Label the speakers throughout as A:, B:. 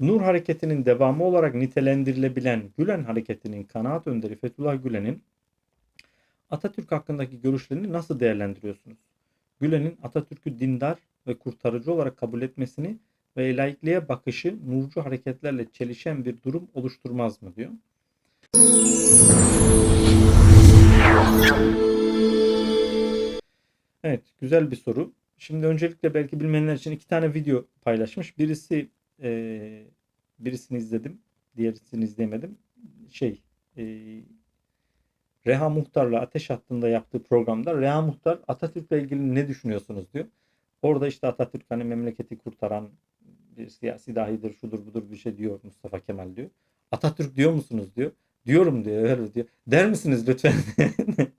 A: Nur hareketinin devamı olarak nitelendirilebilen Gülen hareketinin kanaat önderi Fethullah Gülen'in Atatürk hakkındaki görüşlerini nasıl değerlendiriyorsunuz? Gülen'in Atatürk'ü dindar ve kurtarıcı olarak kabul etmesini ve laikliğe bakışı nurcu hareketlerle çelişen bir durum oluşturmaz mı diyor. Evet, güzel bir soru. Şimdi öncelikle belki bilmeyenler için iki tane video paylaşmış. Birisi eee, birisini izledim, diğerisini izleyemedim. Şey, eee, Reha Muhtar'la Ateş Hattı'nda yaptığı programda Reha Muhtar Atatürk'le ilgili ne düşünüyorsunuz diyor. Orada işte Atatürk hani memleketi kurtaran bir siyasi dahidir, şudur budur bir şey diyor Mustafa Kemal diyor. Atatürk diyor musunuz diyor. Diyorum diyor, öyle diyor. Der misiniz lütfen?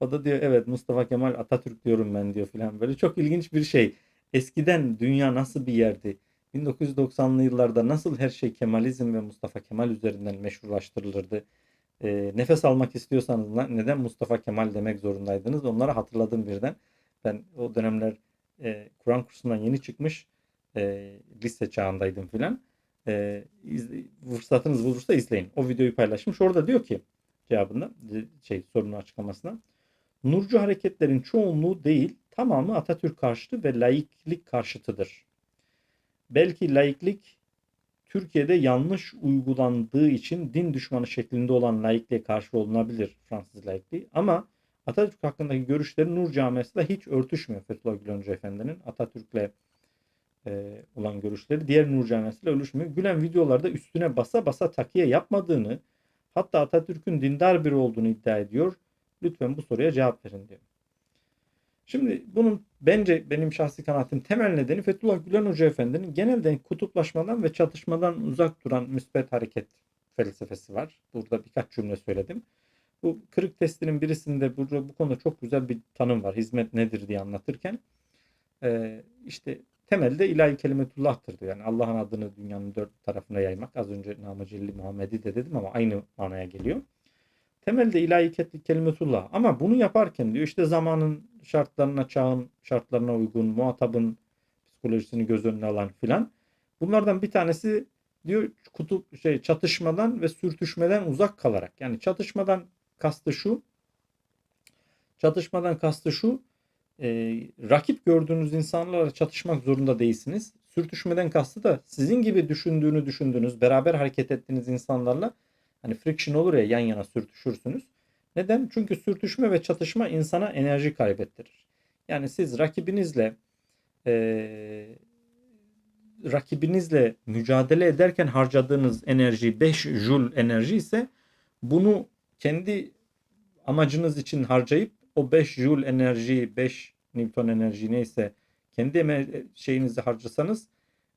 A: O da diyor evet Mustafa Kemal Atatürk diyorum ben diyor filan. Böyle çok ilginç bir şey. Eskiden dünya nasıl bir yerdi? 1990'lı yıllarda nasıl her şey Kemalizm ve Mustafa Kemal üzerinden meşrulaştırılırdı? Ee, nefes almak istiyorsanız neden Mustafa Kemal demek zorundaydınız? Onları hatırladım birden. Ben o dönemler e, Kur'an kursundan yeni çıkmış e, lise çağındaydım filan. E, fırsatınız bulursa izleyin. O videoyu paylaşmış. Orada diyor ki cevabında şey sorunun açıklamasına. Nurcu hareketlerin çoğunluğu değil, tamamı Atatürk karşıtı ve laiklik karşıtıdır. Belki laiklik Türkiye'de yanlış uygulandığı için din düşmanı şeklinde olan laikliğe karşı olunabilir Fransız laikliği. Ama Atatürk hakkındaki görüşleri Nur Camiası'yla hiç örtüşmüyor Fethullah Gülen Hoca Efendi'nin. Atatürk'le e, olan görüşleri diğer Nur Camiası'yla örtüşmüyor. Gülen videolarda üstüne basa basa takiye yapmadığını, hatta Atatürk'ün dindar biri olduğunu iddia ediyor. Lütfen bu soruya cevap verin diyor. Şimdi bunun bence benim şahsi kanaatim temel nedeni Fethullah Gülen Hoca Efendi'nin genelde kutuplaşmadan ve çatışmadan uzak duran müspet hareket felsefesi var. Burada birkaç cümle söyledim. Bu kırık testinin birisinde burada bu konuda çok güzel bir tanım var. Hizmet nedir diye anlatırken. Ee, işte temelde ilahi kelimetullah'tır diyor. Yani Allah'ın adını dünyanın dört tarafına yaymak. Az önce Namıcelli Muhammed'i de dedim ama aynı manaya geliyor. Temelde ilahi ke- kelimetullah. Ama bunu yaparken diyor işte zamanın şartlarına, çağın şartlarına uygun, muhatabın psikolojisini göz önüne alan filan. Bunlardan bir tanesi diyor kutup şey çatışmadan ve sürtüşmeden uzak kalarak. Yani çatışmadan kastı şu. Çatışmadan kastı şu. e, rakip gördüğünüz insanlarla çatışmak zorunda değilsiniz. Sürtüşmeden kastı da sizin gibi düşündüğünü düşündüğünüz, beraber hareket ettiğiniz insanlarla hani friction olur ya yan yana sürtüşürsünüz. Neden? Çünkü sürtüşme ve çatışma insana enerji kaybettirir. Yani siz rakibinizle eee, rakibinizle mücadele ederken harcadığınız enerji 5 joule enerji ise bunu kendi amacınız için harcayıp o 5 joule enerjiyi 5 Newton enerji neyse kendi şeyinizi harcasanız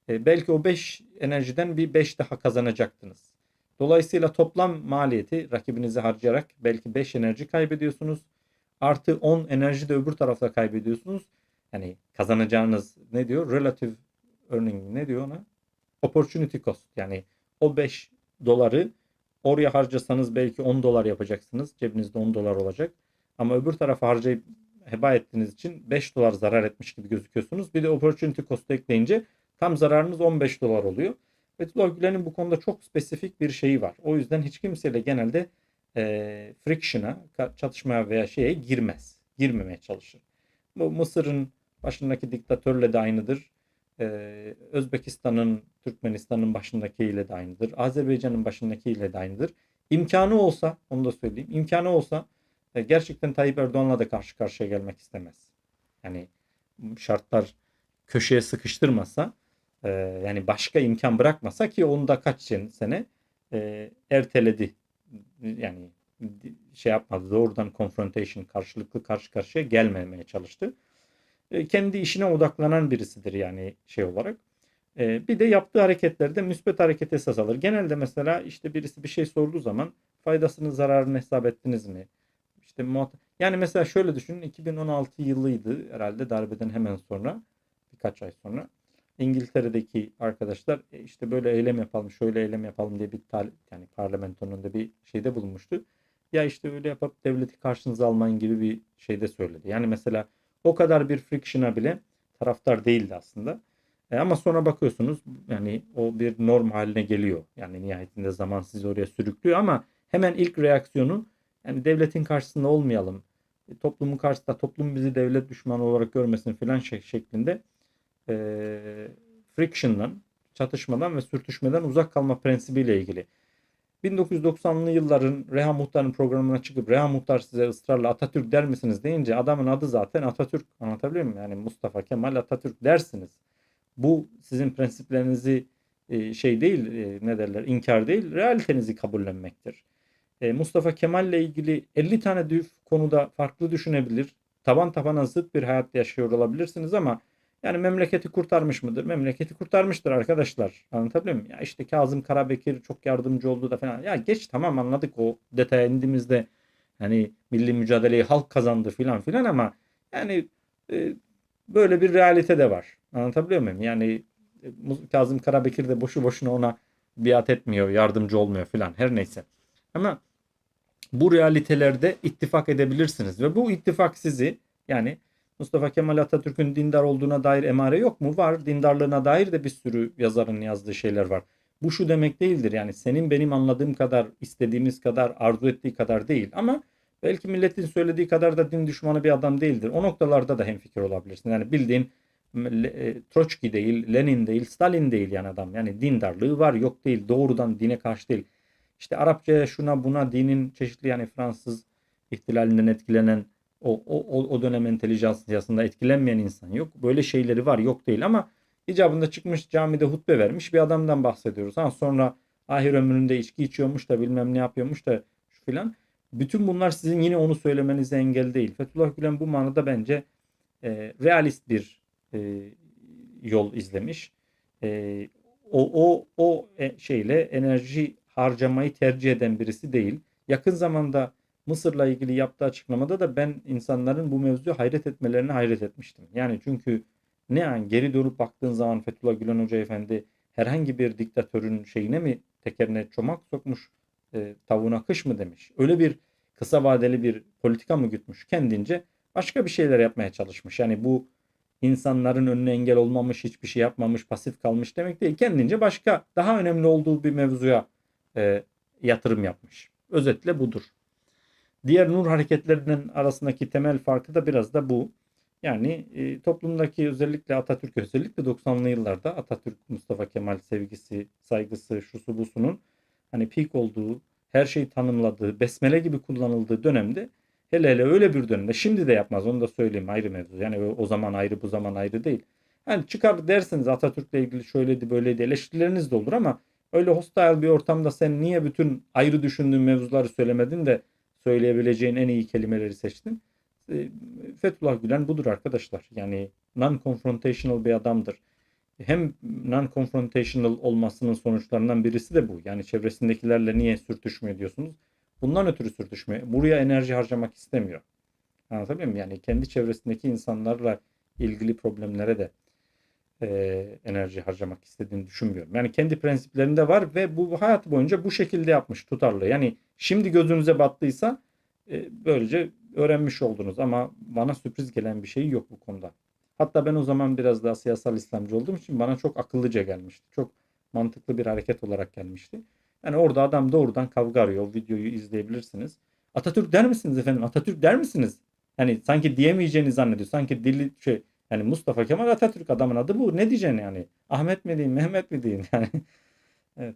A: e, belki o 5 enerjiden bir 5 daha kazanacaktınız. Dolayısıyla toplam maliyeti rakibinizi harcayarak belki 5 enerji kaybediyorsunuz. Artı 10 enerji de öbür tarafta kaybediyorsunuz. Yani kazanacağınız ne diyor? Relative earning ne diyor ona? Opportunity cost. Yani o 5 doları oraya harcasanız belki 10 dolar yapacaksınız. Cebinizde 10 dolar olacak. Ama öbür tarafa harcayıp heba ettiğiniz için 5 dolar zarar etmiş gibi gözüküyorsunuz. Bir de opportunity cost ekleyince tam zararınız 15 dolar oluyor. Fethullah Gülen'in bu konuda çok spesifik bir şeyi var. O yüzden hiç kimseyle genelde e, friction'a, çatışmaya veya şeye girmez. Girmemeye çalışır. Bu Mısır'ın başındaki diktatörle de aynıdır. E, Özbekistan'ın, Türkmenistan'ın başındakiyle de aynıdır. Azerbaycan'ın başındakiyle de aynıdır. İmkanı olsa, onu da söyleyeyim, imkanı olsa e, gerçekten Tayyip Erdoğan'la da karşı karşıya gelmek istemez. Yani şartlar köşeye sıkıştırmasa e, yani başka imkan bırakmasa ki onu da kaç sene e, erteledi. Yani şey yapmadı doğrudan confrontation karşılıklı karşı karşıya gelmemeye çalıştı. E, kendi işine odaklanan birisidir yani şey olarak. E, bir de yaptığı hareketlerde müspet hareket esas alır. Genelde mesela işte birisi bir şey sorduğu zaman faydasını zararını hesap ettiniz mi? İşte yani mesela şöyle düşünün 2016 yılıydı herhalde darbeden hemen sonra birkaç ay sonra. İngiltere'deki arkadaşlar "E, işte böyle eylem yapalım, şöyle eylem yapalım diye bir yani parlamentonun da bir şeyde bulunmuştu. Ya işte öyle yapıp devleti karşınıza almayın gibi bir şey de söyledi. Yani mesela o kadar bir friction'a bile taraftar değildi aslında. E ama sonra bakıyorsunuz yani o bir norm haline geliyor. Yani nihayetinde zaman sizi oraya sürüklüyor ama hemen ilk reaksiyonu yani devletin karşısında olmayalım. E, toplumun karşısında toplum bizi devlet düşmanı olarak görmesin filan şey, şeklinde e, friction'dan, çatışmadan ve sürtüşmeden uzak kalma prensibiyle ilgili. 1990'lı yılların Reha Muhtar'ın programına çıkıp Reha Muhtar size ısrarla Atatürk der misiniz deyince adamın adı zaten Atatürk. Anlatabiliyor muyum? Yani Mustafa Kemal Atatürk dersiniz. Bu sizin prensiplerinizi e, şey değil e, ne derler inkar değil realitenizi kabullenmektir. E, Mustafa Kemal ile ilgili 50 tane konuda farklı düşünebilir. Taban tabana zıt bir hayat yaşıyor olabilirsiniz ama yani memleketi kurtarmış mıdır? Memleketi kurtarmıştır arkadaşlar. Anlatabiliyor muyum? Ya işte Kazım Karabekir çok yardımcı oldu da falan. Ya geç tamam anladık o detaya indiğimizde hani milli mücadeleyi halk kazandı filan filan ama yani e, böyle bir realite de var. Anlatabiliyor muyum? Yani e, Kazım Karabekir de boşu boşuna ona biat etmiyor, yardımcı olmuyor filan her neyse. Ama bu realitelerde ittifak edebilirsiniz ve bu ittifak sizi yani Mustafa Kemal Atatürk'ün dindar olduğuna dair emare yok mu? Var. Dindarlığına dair de bir sürü yazarın yazdığı şeyler var. Bu şu demek değildir. Yani senin benim anladığım kadar, istediğimiz kadar, arzu ettiği kadar değil. Ama belki milletin söylediği kadar da din düşmanı bir adam değildir. O noktalarda da hemfikir olabilirsin. Yani bildiğin e, Troçki değil, Lenin değil, Stalin değil yani adam. Yani dindarlığı var, yok değil. Doğrudan dine karşı değil. İşte Arapçaya şuna buna dinin çeşitli yani Fransız ihtilalinden etkilenen o, o, o dönem entelijansiyasında etkilenmeyen insan yok. Böyle şeyleri var yok değil ama icabında çıkmış camide hutbe vermiş bir adamdan bahsediyoruz. Ha, sonra ahir ömründe içki içiyormuş da bilmem ne yapıyormuş da şu filan. Bütün bunlar sizin yine onu söylemenize engel değil. Fethullah Gülen bu manada bence e, realist bir e, yol izlemiş. E, o o o e, şeyle enerji harcamayı tercih eden birisi değil. Yakın zamanda Mısır'la ilgili yaptığı açıklamada da ben insanların bu mevzuyu hayret etmelerine hayret etmiştim. Yani çünkü ne an geri dönüp baktığın zaman Fethullah Gülen Hoca Efendi herhangi bir diktatörün şeyine mi tekerine çomak sokmuş e, tavuğuna kış mı demiş. Öyle bir kısa vadeli bir politika mı gütmüş kendince başka bir şeyler yapmaya çalışmış. Yani bu insanların önüne engel olmamış, hiçbir şey yapmamış, pasif kalmış demek değil. Kendince başka daha önemli olduğu bir mevzuya e, yatırım yapmış. Özetle budur. Diğer nur hareketlerinin arasındaki temel farkı da biraz da bu. Yani e, toplumdaki özellikle Atatürk özellikle 90'lı yıllarda Atatürk Mustafa Kemal sevgisi, saygısı, şusu busunun hani peak olduğu, her şeyi tanımladığı, besmele gibi kullanıldığı dönemde hele hele öyle bir dönemde şimdi de yapmaz onu da söyleyeyim ayrı mevzu. Yani o zaman ayrı bu zaman ayrı değil. Hani çıkar dersiniz Atatürk'le ilgili şöyleydi böyleydi eleştirileriniz de olur ama öyle hostile bir ortamda sen niye bütün ayrı düşündüğün mevzuları söylemedin de söyleyebileceğin en iyi kelimeleri seçtin. E, Fethullah Gülen budur arkadaşlar. Yani non-confrontational bir adamdır. Hem non-confrontational olmasının sonuçlarından birisi de bu. Yani çevresindekilerle niye sürtüşmüyor diyorsunuz. Bundan ötürü sürtüşmüyor. Buraya enerji harcamak istemiyor. Anlatabiliyor muyum? Yani kendi çevresindeki insanlarla ilgili problemlere de e, enerji harcamak istediğini düşünmüyorum. Yani kendi prensiplerinde var ve bu hayat boyunca bu şekilde yapmış tutarlı. Yani şimdi gözünüze battıysa e, böylece öğrenmiş oldunuz ama bana sürpriz gelen bir şey yok bu konuda. Hatta ben o zaman biraz daha siyasal İslamcı olduğum için bana çok akıllıca gelmişti. Çok mantıklı bir hareket olarak gelmişti. Yani orada adam doğrudan kavga arıyor. O videoyu izleyebilirsiniz. Atatürk der misiniz efendim? Atatürk der misiniz? Yani sanki diyemeyeceğini zannediyor. Sanki dili şey yani Mustafa Kemal Atatürk adamın adı bu. Ne diyeceksin yani? Ahmet mi diyeyim, Mehmet mi diyeyim yani? evet.